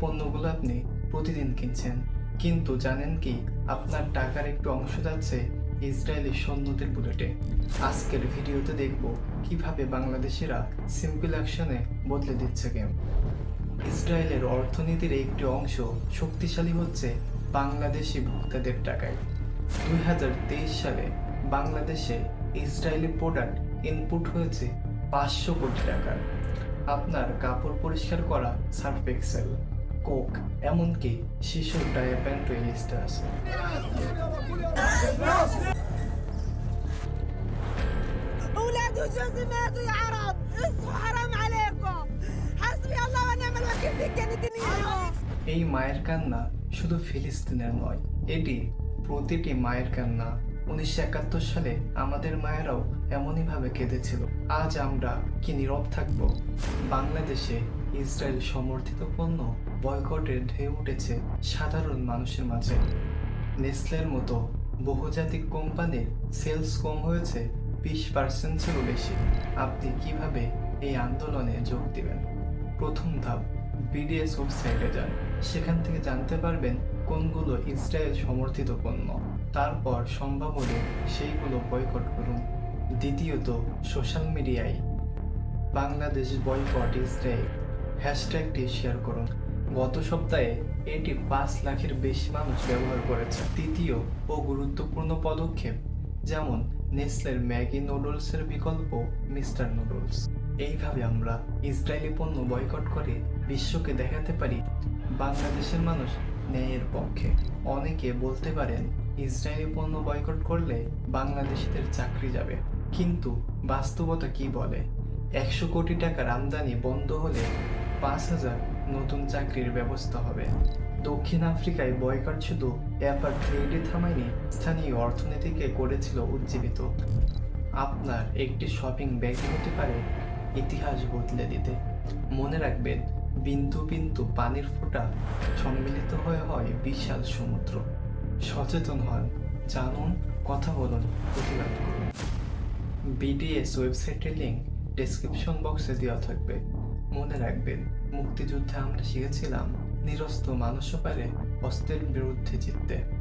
পণ্যগুলো আপনি প্রতিদিন কিনছেন। কিন্তু জানেন কি, আপনার টাকার একটু অংশ যাচ্ছে ইসরায়েলি সৈন্যদের বুলেটে। আজকের ভিডিওতে দেখব কীভাবে বাংলাদেশিরা সিম্পল অ্যাকশনে বদলে দিচ্ছে গেম। ইসরায়েলের অর্থনীতির একটি অংশ শক্তিশালী হচ্ছে বাংলাদেশি ভোক্তাদের টাকায়। দুই হাজার তেইশ সালে বাংলাদেশে ইসরায়েলি প্রোডাক্ট ইনপুট হয়েছে পাঁচশো কোটি টাকার। আপনার কাপড় পরিষ্কার করা সার্ফ এক্সেল। কোক এমনকি শিশুর ডায়ার প্যান্ট লিস্টে আছে اولاد وجوزي ماتوا يا عرب اصحوا حرام عليكم حسبي الله ونعم الوكيل في كانت النية এই মায়ের কান্না শুধু ফিলিস্তিনের নয় এটি প্রতিটি মায়ের কান্না উনিশশো একাত্তর সালে আমাদের মায়েরাও এমনইভাবে কেঁদেছিল আজ আমরা কি নীরব থাকব বাংলাদেশে ইসরায়েল সমর্থিত পণ্য বয়কটের ঢেউ উঠেছে সাধারণ মানুষের মাঝে। নেসলের মতো বহুজাতিক কোম্পানির সেলস কম হয়েছে, বিশ পার্সেন্টেরও বেশি। আপনি কীভাবে এই আন্দোলনে যোগ দিবেন? প্রথম ধাপ, বিডিএস ওয়েবসাইটে যান। সেখান থেকে জানতে পারবেন কোনগুলো ইসরায়েল সমর্থিত পণ্য। তারপর সম্ভব সেইগুলো বয়কট করুন। দ্বিতীয়ত, সোশ্যাল মিডিয়ায়। Bangladesh boycott Israel. হ্যাশট্যাগটি শেয়ার করুন। গত সপ্তাহে এটি পাঁচ লাখের বেশি মানুষ ব্যবহার করেছে। তৃতীয় ও গুরুত্বপূর্ণ পদক্ষেপ, যেমন নেসলের ম্যাগি নুডলসের বিকল্প মিস্টার নুডলস। এইভাবে আমরা ইসরায়েলি পণ্য বয়কট করে বিশ্বকে দেখাতে পারি বাংলাদেশের মানুষ ন্যায়ের পক্ষে। অনেকে বলতে পারেন, ইসরায়েলি পণ্য বয়কট করলে বাংলাদেশিদের চাকরি যাবে। কিন্তু বাস্তবতা কি বলে? একশো কোটি টাকার আমদানি বন্ধ হলে পাঁচ হাজার নতুন চাকরির ব্যবস্থা হবে। দক্ষিণ আফ্রিকায় বয়কট শুধু অ্যাপার ট্রেডে থামায়নি স্থানীয় অর্থনীতিকে করেছিল উজ্জীবিত। আপনার একটি শপিং ব্যাগ হতে পারে ইতিহাস বদলে দিতে। মনে রাখবেন, বিন্দু বিন্দু পানির ফোঁটা সম্মিলিত হয়ে হয় বিশাল সমুদ্র। সচেতন হন, জানুন, কথা বলুন, প্রতিবাদ করুন। বিডিএস ওয়েবসাইটের লিঙ্ক ডেসক্রিপশন বক্সে দেওয়া থাকবে। মনে রাখবেন মুক্তিযুদ্ধে আমরা শিখেছিলাম নিরস্ত মানুষও পারে অস্ত্রের বিরুদ্ধে জিততে।